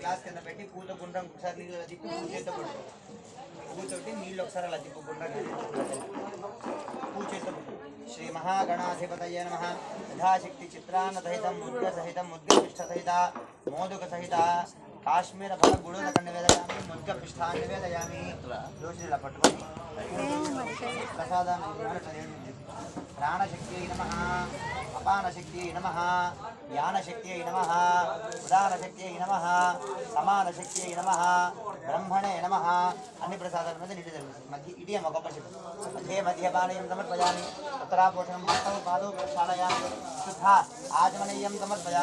Glass కింద పెట్టి పూత గుండ్రం ఒకసారి నీళ్ళు తిప్పి పూజ చేత పడుకో పూతోటి నీళ్ళు ఒకసారి అలా తిప్పు గుండ్రం పూజ చేత శ్రీ మహాగణాధిపతయ నమ. యథాశక్తి చిత్రాన్న సహితం ముద్గ సహితం ముద్గపిష్ట సహిత మోదక సహిత కాశ్మీర ఫల గుడులకు నివేదయామి ముద్గ పిష్టాన్ని నివేదయామి దోషులు ఇలా పట్టుకొని प्रसाद प्राणशक्त नम अपानशक्त नम ज्ञानशक्त नम उदानशक्त नम सनशक्त नम, ब्रह्मणे नम। अन्नी प्रसाद मध्य इडियम मध्ये मध्य पालय समर्पया उत्तरापोषण पाद प्रक्षाया शुद्धा आचमनीय समर्पया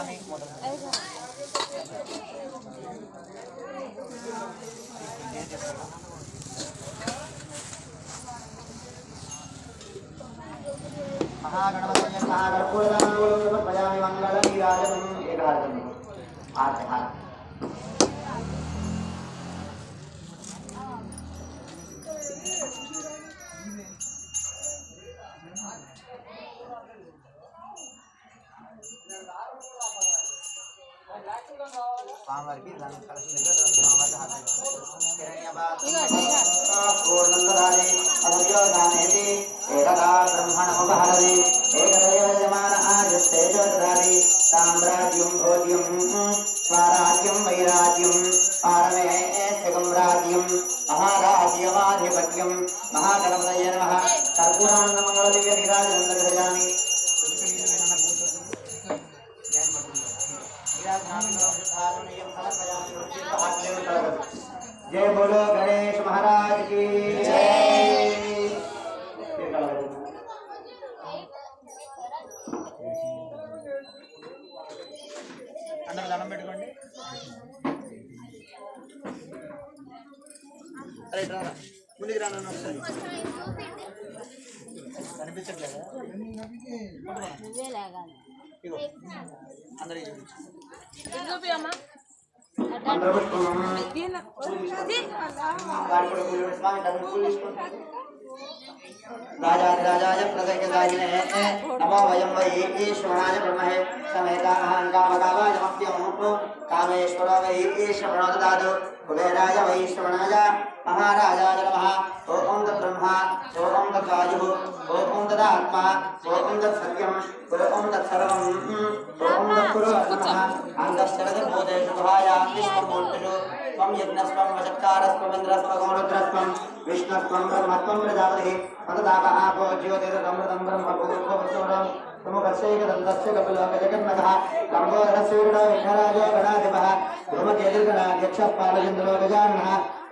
ఆ స్వామివారికి దాని కలిసి దగ్గర స్వామివారికి హాజరు పూర్ణందరాని ఏకదా బ్రహ్మణముపహరది ఏకదేవ యజమాన సామ్రాజ్యం భోజ్యం స్వరాజ్యం వైరాజ్యం పారమే స్థిగం రాజ్యం మహారాజ్యమాధిపత్యం మహాగణపతయ నమ. కర్పూరానందమంగళ దివ్య నీరాజనం जय बोलो गणेश महाराज की जय అందరూ దండం పెట్టుకోండి అరే ఇటు రారా ముందుకు రాను ఒకసారి కనిపించట్లేదా ఇగో అందరూ అందరూ పెట్టుకున్నాం వాడి కూడా పూలు వేసి స్వామి డబ్బులు పూలు తీసుకోండి. రాజాధిరాజాయ ప్రసంగదాయినే నమో వయం వై ఈశ్వరాయ బ్రహ్మహే సమేతాహం महाराजाय नमः ओम तद्ब्रह्मा ओम तद्वायुः ओम तदात्मा ओम तत्सत्यम् ओम तत्सर्वम् ओम तत्कुरु नमः अन्तश्चरदभूतेषु गुहायाग्निस्वमूर्तिषु त्वं यज्ञस्त्वं वचत्कारस्त्वमिन्द्रस्त्वगोरुद्रस्त्वं विष्णुस्त्वं ब्रह्मत्वं प्रजापतिः तददाप आपो ज्योतिरमृतं ब्रह्मभूतोपसुरं प्रमुखस्यैकदन्तस्य कपिलोकजगन्मतः लम्बोदरसूर्णो विघ्नराजो गणाधिपः धूमकेतिर्गणाध्यक्षः पालचन्द्रो गजानः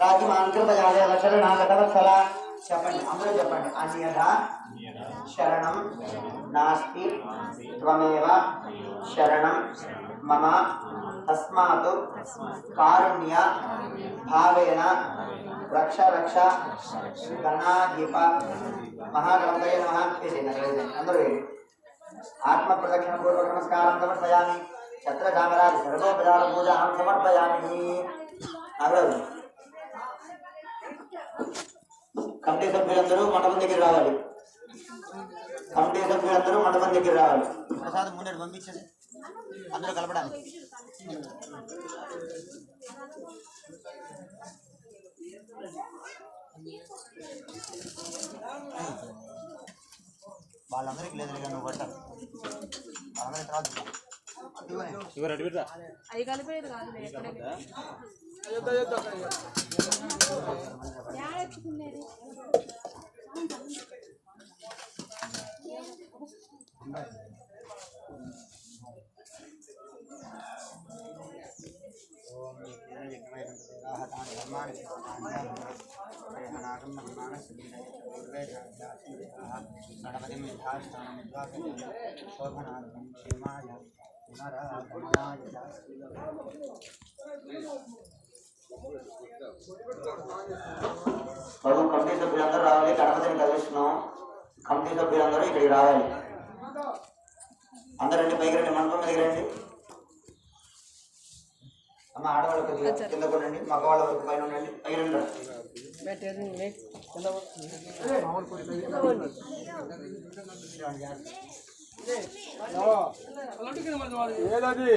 రాజమాన్ కృపయాలే వచరణ గతవత్సల చెప్పండి అందరూ చెప్పండి అన్యథ శరణం నాస్తి త్వమేవ శరణం మమ తస్మాత్ కారుణ్య భావేన రక్ష రక్ష గణాధిప మహాగణపతయ నమ వేసేయండి అందరూ వేయండి. ఆత్మ ప్రదక్షిణ పూర్వక నమస్కారం సమర్పయామి ఛత్ర చామరాజ సర్వోపచార పూజాం సమర్పయామి అగ్రదు కమిటీ సభ్యులందరూ మండపం దగ్గర రావాలి. కమిటీ సభ్యులందరూ మండపం దగ్గర రావాలి. ప్రసాదం ముందు పంపించండి. అందరూ కలపడానికి. వాళ్ళందరికీ లేదు కానీ నువ్వు పట్టాలి వాళ్ళందరికీ తర్వాత ఇదిగోనే. అది కలిపేది కాదు ఎక్కడే ఓం యజ్ఞ యజ్ఞమయ సంతేరాహతాని ధర్మాణి రేహనాకం మహిమానస్య పూర్వే గణపతిం యథాస్థానం శోభనాథం క్షేమాయ బాబు కమిటీ సభ్యులందరూ రావాలి. గణపతిని కలిగిస్తున్నాం కమిటీ సభ్యులందరూ ఇక్కడికి రావాలి. అందరూ రండి పైకి రండి మండపం మీదకి రండి. అమ్మ ఆడవాళ్ళు కొద్దిగా కింద కొనండి మగవాళ్ళ వరకు పైన ఉండండి. పైకి రండి. ఏదది